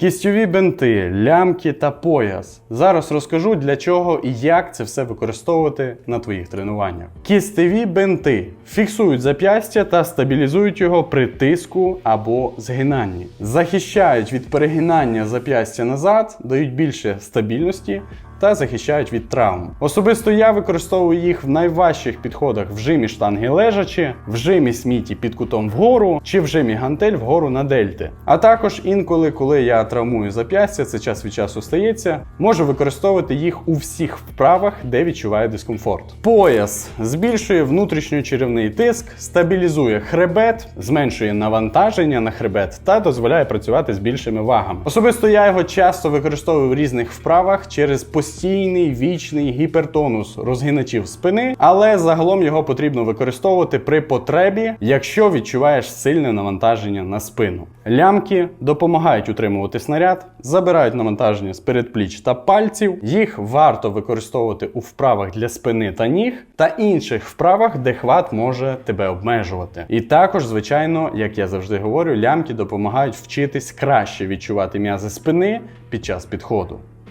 Кістьові бинти, лямки та пояс. Зараз розкажу для чого і як це все використовувати на твоїх тренуваннях. Кістеві бинти фіксують зап'ястя та стабілізують його при тиску або згинанні. Захищають від перегинання зап'ястя назад, дають більше стабільності та захищають від травм. Особисто я використовую їх в найважчих підходах в жимі штанги лежачи, в жимі сміті під кутом вгору чи в жимі гантель вгору на дельти. А також інколи, коли я травмую зап'ястя, це час від часу стається, можу використовувати їх у всіх вправах, де відчуваю дискомфорт. Пояс збільшує внутрішньочеревний тиск, стабілізує хребет, зменшує навантаження на хребет та дозволяє працювати з більшими вагами. Особисто я його часто використовую в різних вправах через постійний вічний гіпертонус розгиначів спини, але загалом його потрібно використовувати при потребі, якщо відчуваєш сильне навантаження на спину. Лямки допомагають утримувати снаряд, забирають навантаження з передпліч та пальців. Їх варто використовувати у вправах для спини та ніг та інших вправах, де хват може тебе обмежувати. І також, звичайно, як я завжди говорю, лямки допомагають вчитись краще відчувати м'язи спини під час підходу.